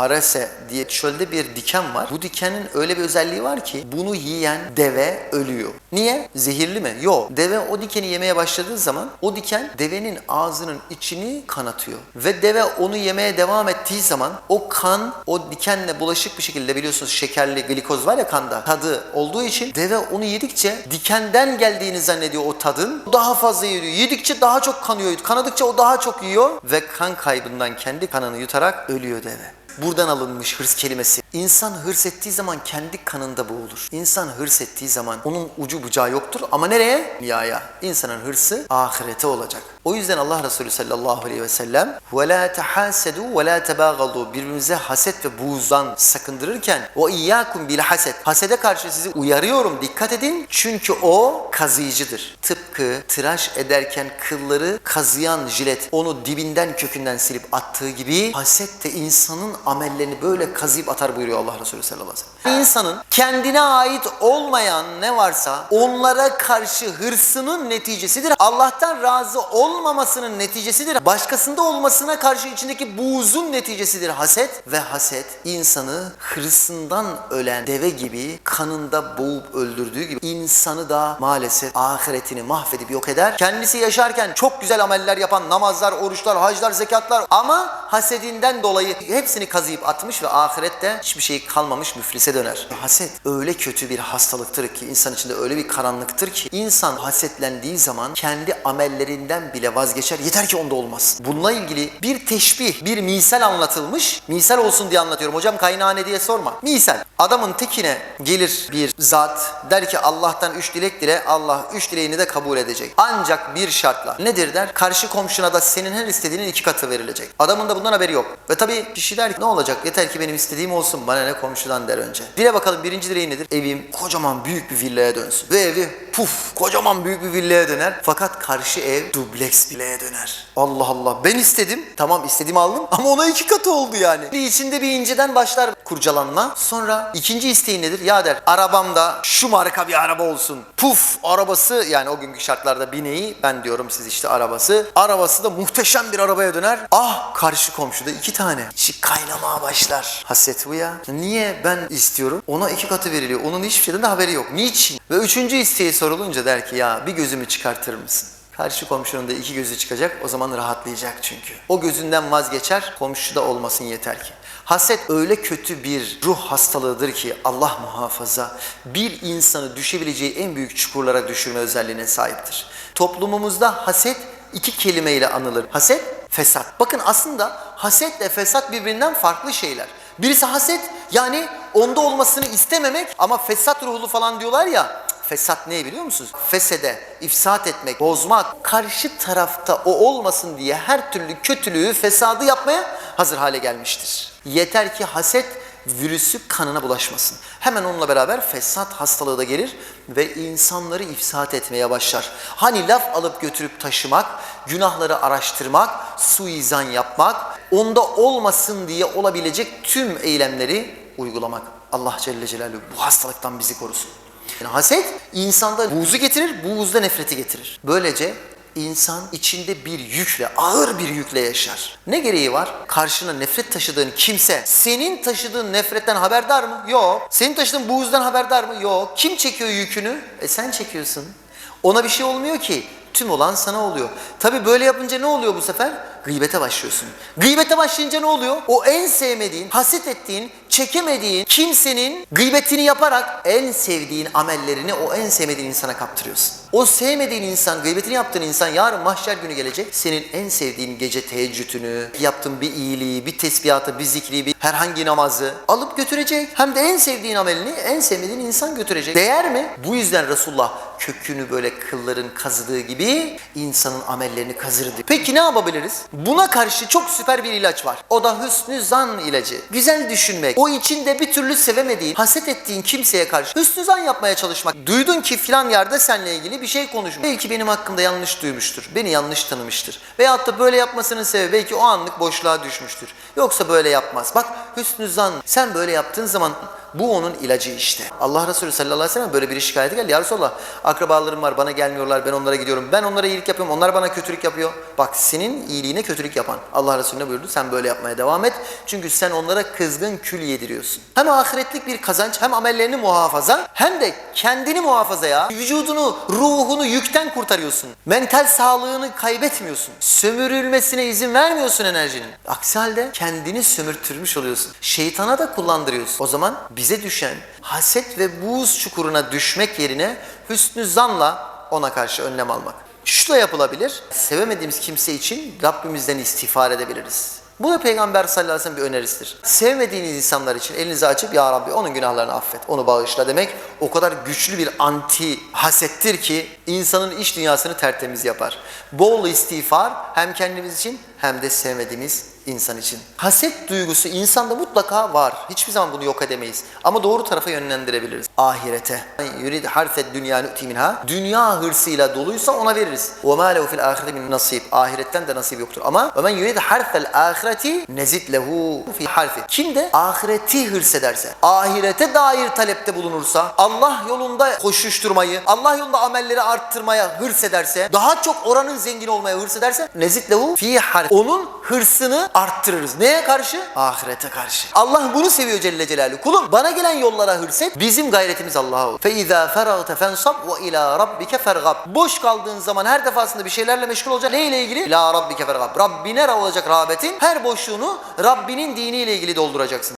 Harese diye çölde bir diken var. Bu dikenin öyle bir özelliği var ki bunu yiyen deve ölüyor. Niye? Zehirli mi? Yok. Deve o dikeni yemeye başladığı zaman o diken devenin ağzının içini kanatıyor. Ve deve onu yemeye devam ettiği zaman o kan o dikenle bulaşık bir şekilde biliyorsunuz şekerli glikoz var ya kanda tadı olduğu için deve onu yedikçe dikenden geldiğini zannediyor o tadın. Daha fazla yiyor. Yedikçe daha çok kanıyor. Kanadıkça o daha çok yiyor ve kan kaybından kendi kanını yutarak ölüyor deve. Buradan alınmış hırs kelimesi. İnsan hırs ettiği zaman kendi kanında boğulur. İnsan hırs ettiği zaman onun ucu bucağı yoktur ama nereye? Dünyaya. İnsanın hırsı ahirete olacak. O yüzden Allah Resulü sallallahu aleyhi ve sellem وَلَا تَحَاسَدُوا وَلَا تَبَاغَضُوا Birbirimize haset ve buğzdan sakındırırken وَاِيَّاكُمْ بِالْحَسَدِ Hasede karşı sizi uyarıyorum dikkat edin çünkü o kazıyıcıdır. Tıpkı tıraş ederken kılları kazıyan jilet onu dibinden kökünden silip attığı gibi haset de insanın amellerini böyle kazıyıp atar buyuruyor Allah Resulü sallallahu aleyhi ve sellem. İnsanın kendine ait olmayan ne varsa onlara karşı hırsının neticesidir. Allah'tan razı olmamasının neticesidir. Başkasında olmasına karşı içindeki buğzun neticesidir haset ve haset insanı hırsından ölen deve gibi kanında boğup öldürdüğü gibi insanı da maalesef ahiretini mahvedip yok eder. Kendisi yaşarken çok güzel ameller yapan namazlar, oruçlar, haclar, zekatlar ama hasedinden dolayı hepsini kazıyıp atmış ve ahirette hiçbir şey kalmamış müflise döner. Haset öyle kötü bir hastalıktır ki insan içinde öyle bir karanlıktır ki insan hasetlendiği zaman kendi amellerinden bile vazgeçer. Yeter ki onda olmasın. Bununla ilgili bir teşbih, bir misal anlatılmış. Misal olsun diye anlatıyorum. Hocam kaynağı ne diye sorma. Misal. Adamın tekine gelir bir zat der ki Allah'tan üç dilek dile Allah üç dileğini de kabul edecek. Ancak bir şartla. Nedir der? Karşı komşuna da senin her istediğinin iki katı verilecek. Adamın da bundan haberi yok. Ve tabii kişi der ki ne olacak? Yeter ki benim istediğim olsun. Bana ne komşudan der önce. Dile bakalım birinci dileği nedir? Evim kocaman büyük bir villaya dönsün. Ve evi puf kocaman büyük bir villaya döner. Fakat karşı ev dubleks villaya döner. Allah Allah ben istedim. Tamam istediğimi aldım ama ona iki katı oldu yani. Bir içinde bir inceden başlar kurcalanma. Sonra ikinci isteği nedir? Ya der arabamda şu marka bir araba olsun. Puf arabası yani o günkü şartlarda bineği ben diyorum siz işte arabası. Arabası da muhteşem bir arabaya döner. Ah karşı komşuda iki tane. İçi kaynamaya başlar. Haset bu ya. Niye ben istiyorum? Ona iki katı veriliyor. Onun hiçbir şeyden de haberi yok. Niçin? Ve üçüncü isteği sorulunca der ki ya bir gözümü çıkartır mısın? Karşı komşunun da iki gözü çıkacak o zaman rahatlayacak çünkü. O gözünden vazgeçer komşuda olmasın yeter ki. Haset öyle kötü bir ruh hastalığıdır ki Allah muhafaza bir insanı düşebileceği en büyük çukurlara düşürme özelliğine sahiptir. Toplumumuzda haset iki kelimeyle anılır. Haset, fesat. Bakın aslında hasetle fesat birbirinden farklı şeyler. Birisi haset yani onda olmasını istememek ama fesat ruhlu falan diyorlar ya Fesat ne biliyor musunuz? Fesede, ifsat etmek, bozmak, karşı tarafta o olmasın diye her türlü kötülüğü, fesadı yapmaya hazır hale gelmiştir. Yeter ki haset virüsü kanına bulaşmasın. Hemen onunla beraber fesat hastalığı da gelir ve insanları ifsat etmeye başlar. Hani laf alıp götürüp taşımak, günahları araştırmak, suizan yapmak, onda olmasın diye olabilecek tüm eylemleri uygulamak. Allah Celle Celaluhu bu hastalıktan bizi korusun. Yani haset insanda buğzu getirir, buğuzda nefreti getirir. Böylece insan içinde bir yükle, ağır bir yükle yaşar. Ne gereği var? Karşına nefret taşıdığın kimse senin taşıdığın nefretten haberdar mı? Yok. Senin taşıdığın buğuzdan haberdar mı? Yok. Kim çekiyor yükünü? E sen çekiyorsun. Ona bir şey olmuyor ki. Tüm olan sana oluyor. Tabi böyle yapınca ne oluyor bu sefer? Gıybete başlıyorsun. Gıybete başlayınca ne oluyor? O en sevmediğin, haset ettiğin, çekemediğin kimsenin gıybetini yaparak en sevdiğin amellerini o en sevmediğin insana kaptırıyorsun. O sevmediğin insan, gıybetini yaptığın insan yarın mahşer günü gelecek. Senin en sevdiğin gece teheccüdünü, yaptığın bir iyiliği, bir tesbihatı, bir zikri, bir herhangi namazı alıp götürecek. Hem de en sevdiğin amelini en sevmediğin insan götürecek. Değer mi? Bu yüzden Resulullah kökünü böyle kılların kazıdığı gibi insanın amellerini kazırdı. Peki ne yapabiliriz? Buna karşı çok süper bir ilaç var. O da hüsnü zan ilacı. Güzel düşünmek. O içinde bir türlü sevemediğin, haset ettiğin kimseye karşı hüsnü zan yapmaya çalışmak. Duydun ki filan yerde seninle ilgili bir şey konuşmuş. Belki benim hakkımda yanlış duymuştur. Beni yanlış tanımıştır. Veyahut da böyle yapmasının sebebi belki o anlık boşluğa düşmüştür. Yoksa böyle yapmaz. Bak hüsnü zan sen böyle yaptığın zaman bu onun ilacı işte. Allah Resulü sallallahu aleyhi ve sellem böyle bir şikayeti geldi. Ya Resulallah akrabalarım var bana gelmiyorlar ben onlara gidiyorum. Ben onlara iyilik yapıyorum onlar bana kötülük yapıyor. Bak senin iyiliğine kendine kötülük yapan. Allah Resulüne buyurdu sen böyle yapmaya devam et. Çünkü sen onlara kızgın kül yediriyorsun. Hem ahiretlik bir kazanç hem amellerini muhafaza hem de kendini muhafaza ya. Vücudunu, ruhunu yükten kurtarıyorsun. Mental sağlığını kaybetmiyorsun. Sömürülmesine izin vermiyorsun enerjinin. Aksi halde kendini sömürtürmüş oluyorsun. Şeytana da kullandırıyorsun. O zaman bize düşen haset ve buğz çukuruna düşmek yerine hüsnü zanla ona karşı önlem almak. Şu da yapılabilir. Sevemediğimiz kimse için Rabbimizden istiğfar edebiliriz. Bu da Peygamber sallallahu aleyhi ve sellem bir önerisidir. Sevmediğiniz insanlar için elinizi açıp Ya Rabbi onun günahlarını affet, onu bağışla demek o kadar güçlü bir anti hasettir ki insanın iç dünyasını tertemiz yapar. Bol istiğfar hem kendimiz için hem de sevmediğimiz insan için. Haset duygusu insanda mutlaka var. Hiçbir zaman bunu yok edemeyiz. Ama doğru tarafa yönlendirebiliriz. Ahirete. Yurid harfet dünya nu'ti minha. Dünya hırsıyla doluysa ona veririz. Ve ma lehu fil ahireti min nasib. Ahiretten de nasip yoktur. Ama ve men yurid harfel ahireti nezid lehu fi harfi. Kim de ahireti hırs ederse, ahirete dair talepte bulunursa, Allah yolunda koşuşturmayı, Allah yolunda amelleri arttırmaya hırs ederse, daha çok oranın zengin olmaya hırs ederse nezid lehu fi harfi. Onun hırsını arttırırız. Neye karşı? Ahirete karşı. Allah bunu seviyor Celle Celaluhu. Kulum bana gelen yollara hırs et. Bizim gayretimiz Allah'a olur. Feragte fensab ve ilâ rabbike fergab. Boş kaldığın zaman her defasında bir şeylerle meşgul olacak. Neyle ilgili? İlâ rabbike fergab. Rabbine olacak rağbetin. Her boşluğunu Rabbinin diniyle ilgili dolduracaksın.